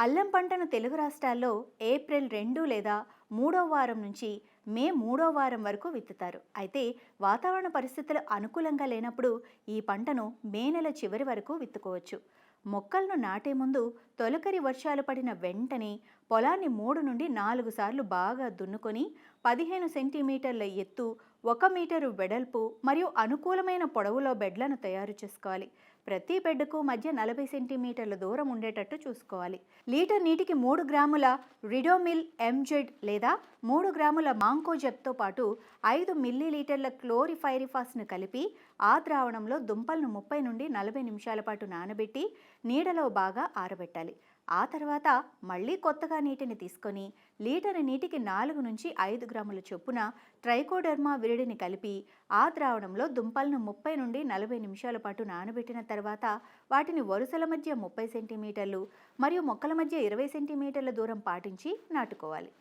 అల్లం పంటను తెలుగు రాష్ట్రాల్లో ఏప్రిల్ రెండు లేదా మూడో వారం నుంచి మే మూడో వారం వరకు విత్తుతారు. అయితే వాతావరణ పరిస్థితులు అనుకూలంగా లేనప్పుడు ఈ పంటను మే నెల చివరి వరకు విత్తుకోవచ్చు. మొక్కలను నాటే ముందు తొలకరి వర్షాలు పడిన వెంటనే పొలాన్ని మూడు నుండి నాలుగు సార్లు బాగా దున్నుకొని పదిహేను సెంటీమీటర్ల ఎత్తు ఒక మీటరు వెడల్పు మరియు అనుకూలమైన పొడవులో బెడ్లను తయారు చేసుకోవాలి. ప్రతి బెడ్కు మధ్య నలభై సెంటీమీటర్ల దూరం ఉండేటట్టు చూసుకోవాలి. లీటర్ నీటికి మూడు గ్రాముల రిడోమిల్ ఎంజెడ్ లేదా మూడు గ్రాముల మాంకోజెప్తో పాటు ఐదు మిల్లీలీటర్ల క్లోరిఫైరిఫాస్ను కలిపి ఆ ద్రావణంలో దుంపలను ముప్పై నుండి నలభై నిమిషాల పాటు నానబెట్టి నీడలో బాగా ఆరబెట్టాలి. ఆ తర్వాత మళ్ళీ కొత్తగా నీటిని తీసుకొని లీటర్ నీటికి నాలుగు నుంచి ఐదు గ్రాముల చొప్పున ట్రైకోడర్మా విరిడిని కలిపి ఆ ద్రావణంలో దుంపలను ముప్పై నుండి నలభై నిమిషాల పాటు నానబెట్టిన తర్వాత వాటిని వరుసల మధ్య ముప్పై సెంటీమీటర్లు మరియు మొక్కల మధ్య ఇరవై సెంటీమీటర్ల దూరం పాటించి నాటుకోవాలి.